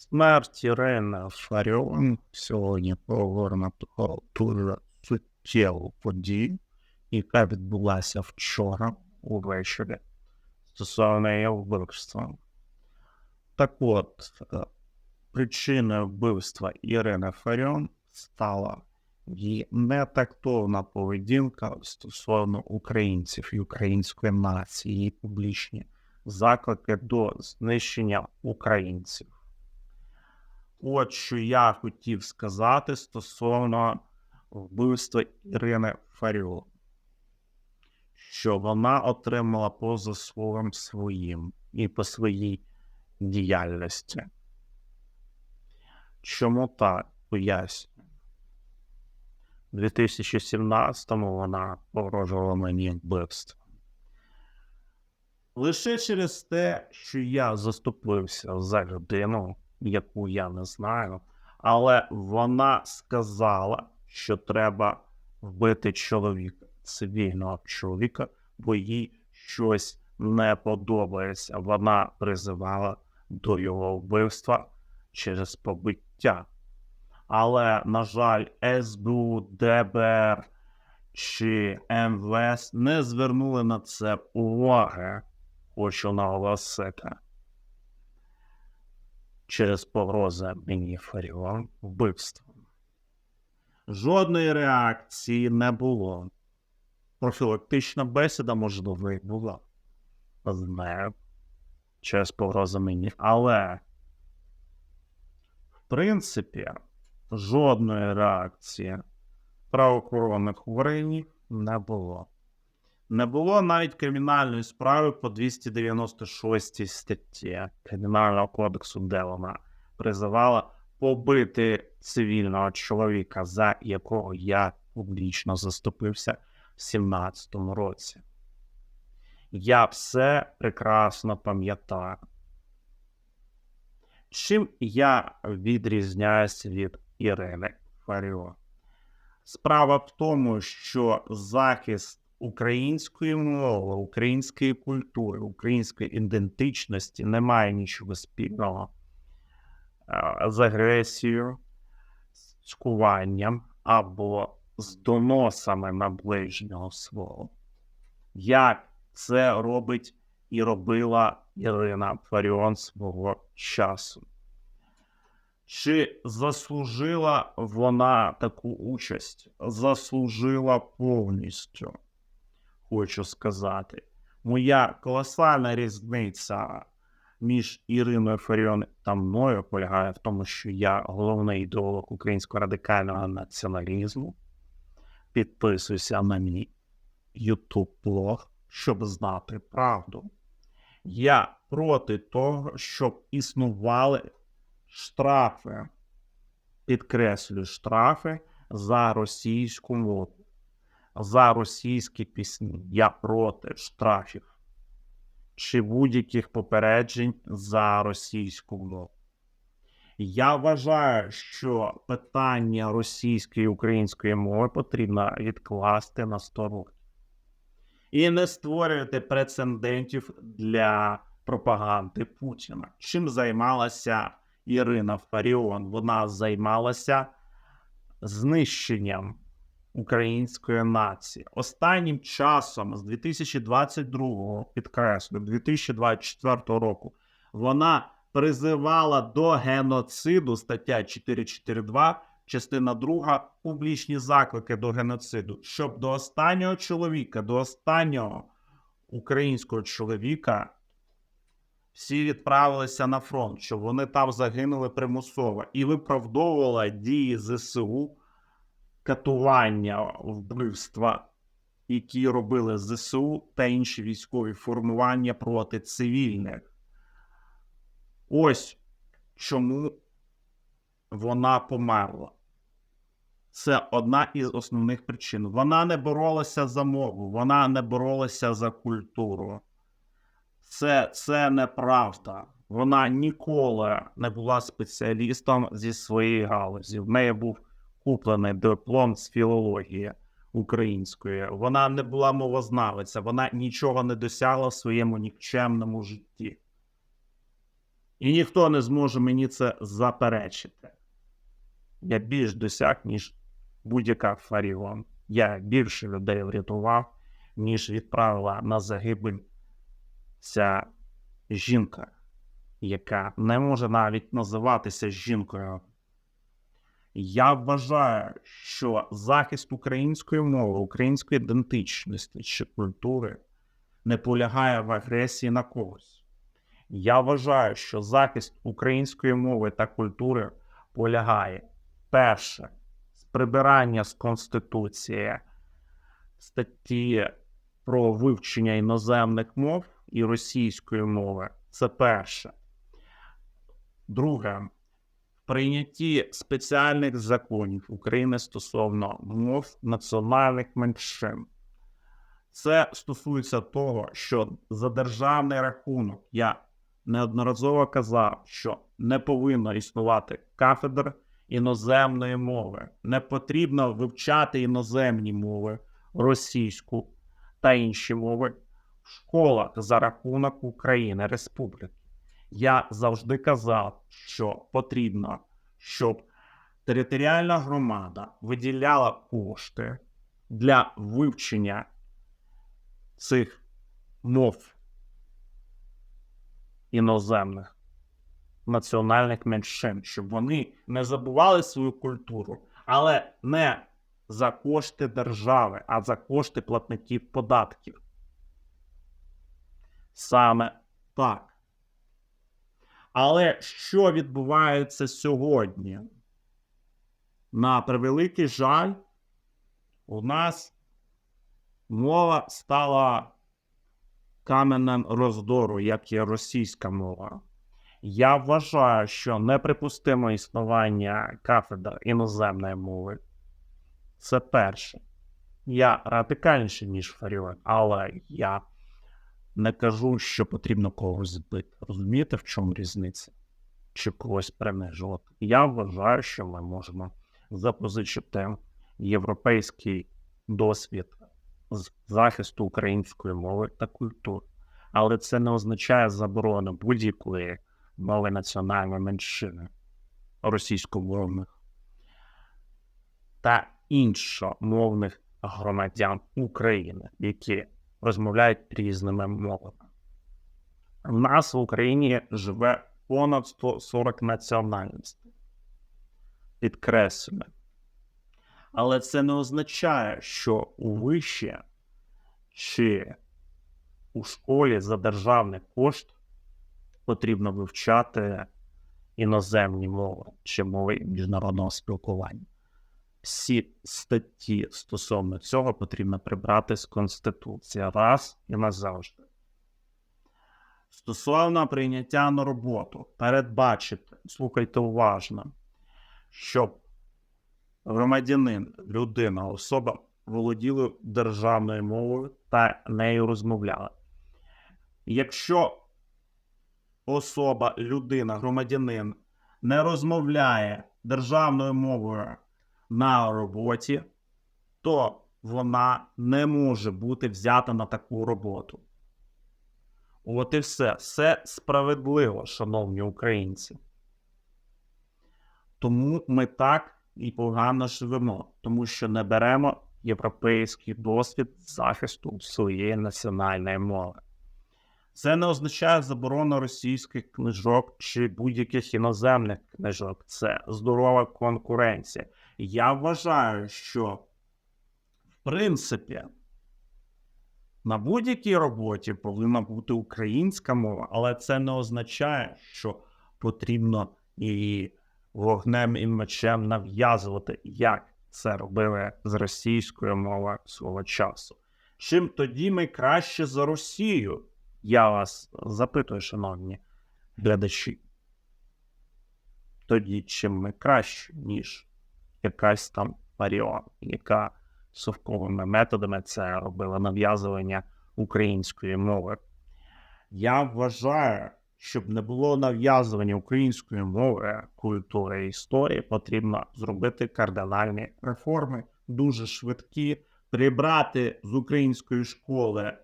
Смерть Ірини Фаріон сьогодні поговоримо про дуже суттєву подію, яка відбулася вчора увечері стосовно її вбивства. Так от, е, причиною вбивства Ірини Фаріон стала її нетактовна поведінка стосовно українців і української нації, її публічні заклики до знищення українців. От що я хотів сказати стосовно вбивства Ірини Фаріон, що вона отримала по заслугам своїм і по своїй діяльності. Чому так поясню? У 2017-му вона погрожувала мені вбивством. Лише через те, що я заступився за людину, яку я не знаю, але вона сказала, що треба вбити чоловіка, цивільного чоловіка, бо їй щось не подобається. Вона призивала до його вбивства через побиття. Але, на жаль, СБУ, ДБР чи МВС не звернули на це уваги, хочу наголосити. Через погрози мені Фаріон вбивством. Жодної реакції не було. Профілактична бесіда, можливо, і була. з через погрози мені. Але, в принципі, жодної реакції правоохоронних органів не було. Не було навіть кримінальної справи по 296 статті Кримінального кодексу, де вона призивала побити цивільного чоловіка, за якого я публічно заступився в 17-му році. Я все прекрасно пам'ятаю. Чим я відрізняюся від Ірини Фаріо? Справа в тому, що захист української мови, української культури, української ідентичності не має нічого спільного з агресією, з цькуванням або з доносами на ближнього свого. Як це робить і робила Ірина Фаріон свого часу? Чи заслужила вона таку участь? Заслужила повністю, хочу сказати. Моя колосальна різниця між Іриною Фаріон та мною полягає в тому, що я головний ідеолог українського радикального націоналізму. Підписуйся на мій YouTube блог, щоб знати правду. Я проти того, щоб існували штрафи, підкреслюю, штрафи за російську мову, за російські пісні. Я проти штрафів чи будь-яких попереджень за російську мову. Я вважаю, що питання російської і української мови потрібно відкласти на сторону і не створювати прецедентів для пропаганди Путіна. Чим займалася Ірина Фаріон? Вона займалася знищенням української нації. Останнім часом, з 2022 підкреслю, 2024 року, вона призивала до геноциду стаття 442, частина 2, публічні заклики до геноциду, щоб до останнього чоловіка, до останнього українського чоловіка. Всі відправилися на фронт, щоб вони там загинули примусово і виправдовувала дії ЗСУ катування вбивства, які робили ЗСУ та інші військові формування проти цивільних. Ось чому вона померла. Це одна із основних причин. Вона не боролася за мову, вона не боролася за культуру. Це, Це неправда. Вона ніколи не була спеціалістом зі своєї галузі. В неї був куплений диплом з філології української. Вона не була мовознавиця, вона нічого не досягла в своєму нікчемному житті. І ніхто не зможе мені це заперечити. Я більш досяг, ніж будь-яка Фаріон. Я більше людей врятував, ніж відправила на загибель ця жінка, яка не може навіть називатися жінкою. Я вважаю, що захист української мови, української ідентичності чи культури не полягає в агресії на когось. Я вважаю, що захист української мови та культури полягає перше з прибирання з Конституції статті про вивчення іноземних мов і російської мови. Це перше. Друге, прийнятті спеціальних законів України стосовно мов національних меншин. Це стосується того, що за державний рахунок я неодноразово казав, що не повинно існувати кафедр іноземної мови. Не потрібно вивчати іноземні мови, російську та інші мови в школах за рахунок України Республіки. Я завжди казав, що потрібно, щоб територіальна громада виділяла кошти для вивчення цих мов іноземних національних меншин, щоб вони не забували свою культуру, але не за кошти держави, а за кошти платників податків. Саме так. Але що відбувається сьогодні? На превеликий жаль, у нас мова стала каменем роздору, як і російська мова. Я вважаю, що неприпустимо існування кафедр іноземної мови. Це перше. Я радикальніший, ніж Фаріон, але я не кажу, що потрібно когось збити. Розумієте, в чому різниця? Чи когось принижувати? Я вважаю, що ми можемо запозичити європейський досвід з захисту української мови та культури. Але це не означає заборону будь-якої мови національної меншини російськомовних та іншомовних громадян України, які розмовляють різними мовами. У нас в Україні живе понад 140 національностей. Підкреслюю. Але це не означає, що у виші чи у школі за державний кошт потрібно вивчати іноземні мови чи мови міжнародного спілкування. Всі статті стосовно цього потрібно прибрати з Конституції раз і назавжди. Стосовно прийняття на роботу, передбачити, слухайте уважно, щоб громадянин, людина, особа володіли державною мовою та нею розмовляли. Якщо особа, людина, громадянин не розмовляє державною мовою на роботі, то вона не може бути взята на таку роботу. От і все. Все справедливо, шановні українці. Тому ми так і погано живемо, тому що не беремо європейський досвід захисту своєї національної мови. Це не означає заборону російських книжок чи будь-яких іноземних книжок. Це здорова конкуренція. Я вважаю, що в принципі на будь-якій роботі повинна бути українська мова, але це не означає, що потрібно її вогнем і мечем нав'язувати, як це робили з російською мовою свого часу. Чим тоді ми краще за Росію? Я вас запитую, шановні глядачі. Тоді чим ми краще, ніж якась там Маріон, яка совковими методами це робила нав'язування української мови. Я вважаю, щоб не було нав'язування української мови, культури і історії, потрібно зробити кардинальні реформи, дуже швидкі, прибрати з української школи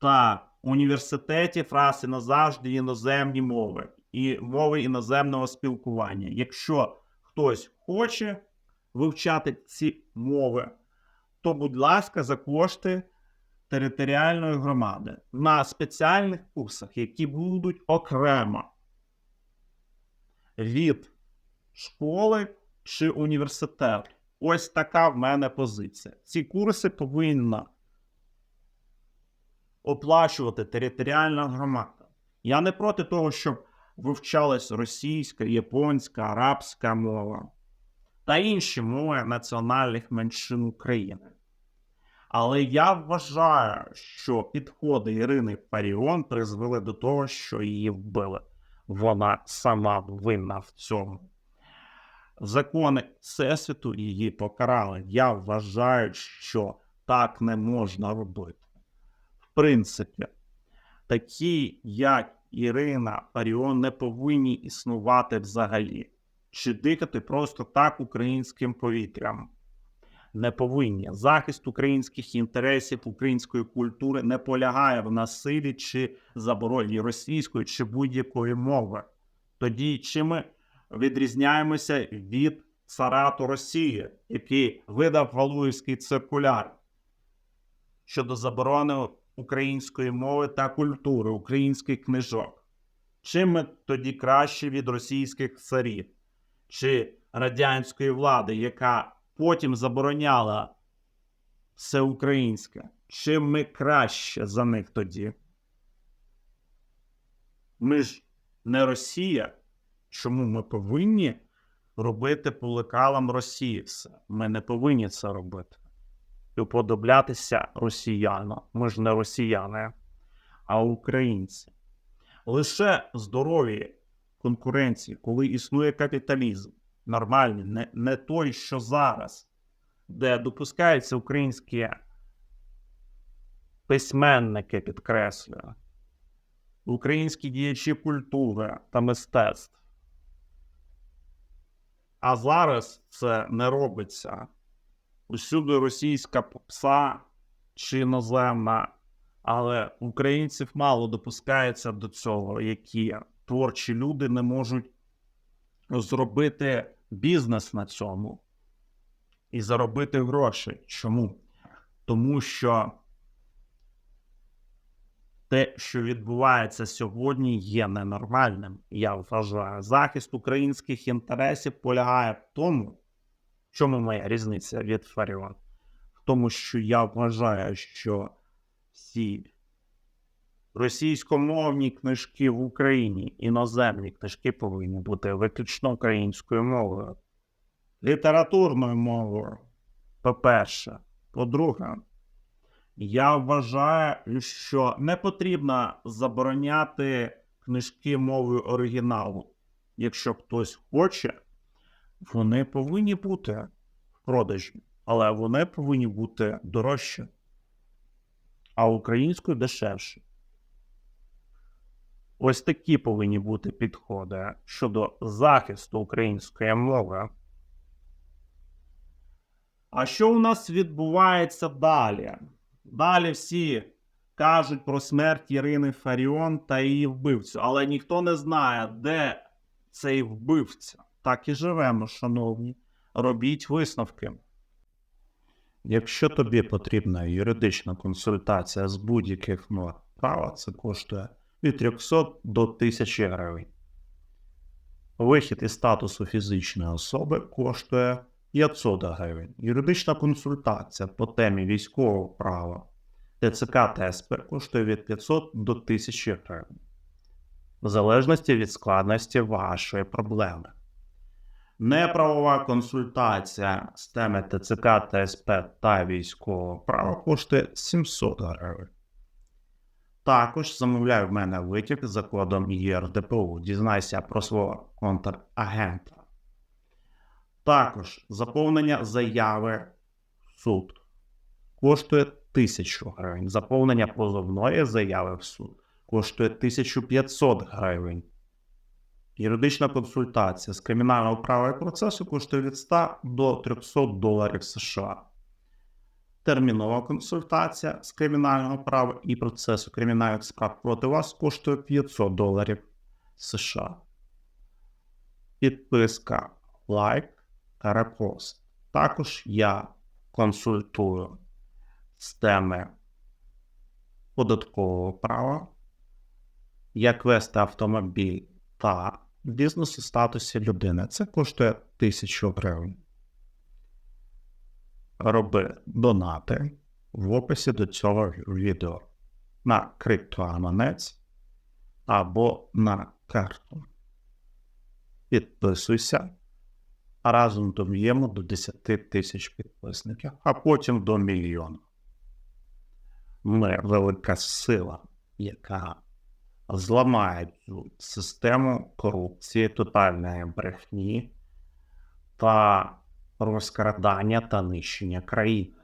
та університетів раз і назавжди іноземні мови. і мови іноземного спілкування. Якщо хтось хоче вивчати ці мови, то, будь ласка, за кошти територіальної громади на спеціальних курсах, які будуть окремо від школи чи університету. Ось така в мене позиція. Ці курси повинна оплачувати територіальна громада. Я не проти того, щоб вивчалась російська, японська, арабська мова та інші мови національних меншин України. Але я вважаю, що підходи Ірини Фаріон призвели до того, що її вбили. Вона сама винна в цьому. Закони Всесвіту її покарали. Я вважаю, що так не можна робити. В принципі, такі, як Ірина Фаріон, не повинні існувати взагалі, чи дихати просто так українським повітрям. Не повинні. Захист українських інтересів, української культури не полягає в насилі чи забороні російської чи будь-якої мови. Тоді чи ми відрізняємося від царату Росії, який видав Валуївський циркуляр щодо заборони української мови та культури, українських книжок. Чим ми тоді краще від російських царів чи радянської влади, яка потім забороняла все українське? Чим ми краще за них тоді? Ми ж не Росія. Чому ми повинні робити по лекалам Росії все? Ми не повинні це робити. Уподоблятися росіянам. Ми ж не росіяни, а українці. Лише здорові конкуренції, коли існує капіталізм, нормальний, не, не той, що зараз, де допускаються українські письменники, підкреслюю, українські діячі культури та мистецтв. А зараз це не робиться. Усюди російська попса чи іноземна, але українців мало допускається до цього, які творчі люди не можуть зробити бізнес на цьому і заробити гроші. Чому? Тому що те, що відбувається сьогодні, є ненормальним. Я вважаю, захист українських інтересів полягає в тому, чому моя різниця від Фаріон? В тому, що я вважаю, що всі російськомовні книжки в Україні, іноземні книжки повинні бути виключно українською мовою, літературною мовою. По-перше, по-друге, я вважаю, що не потрібно забороняти книжки мовою оригіналу. Якщо хтось хоче, вони повинні бути в продажі, але вони повинні бути дорожчі, а українською дешевше. Ось такі повинні бути підходи щодо захисту української мови. А що у нас відбувається далі? Далі всі кажуть про смерть Ірини Фаріон та її вбивцю, але ніхто не знає, де цей вбивця. Так і живемо, шановні. Робіть висновки. Якщо тобі потрібна юридична консультація з будь-яких норм права, це коштує від 300 до 1000 гривень. Вихід із статусу фізичної особи коштує 500 гривень. Юридична консультація по темі військового права ТЦК та СП коштує від 500 до 1000 гривень. В залежності від складності вашої проблеми. Неправова консультація з теми ТЦК та СП та військового права коштує 700 гривень. Також замовляй в мене витяг за кодом ЄРДПУ. Дізнайся про свого контрагента. Також заповнення заяви в суд коштує 1000 гривень. Заповнення позовної заяви в суд коштує 1500 гривень. Юридична консультація з кримінального права і процесу коштує від 100 до 300 доларів США. Термінова консультація з кримінального права і процесу кримінальних справ проти вас коштує 500 доларів США. Підписка, лайк репост. Також я консультую з теми податкового права, як вести автомобіль та бізнес у статусі людини. Це коштує 1000 гривень. Роби донати в описі до цього відео на криптоаманець або на карту. Підписуйся, а разом доб'ємо до 10 тисяч підписників, а потім до мільйона. Ми велика сила, яка зламає цю систему корупції, тотальної брехні та розкрадання та нищення країни.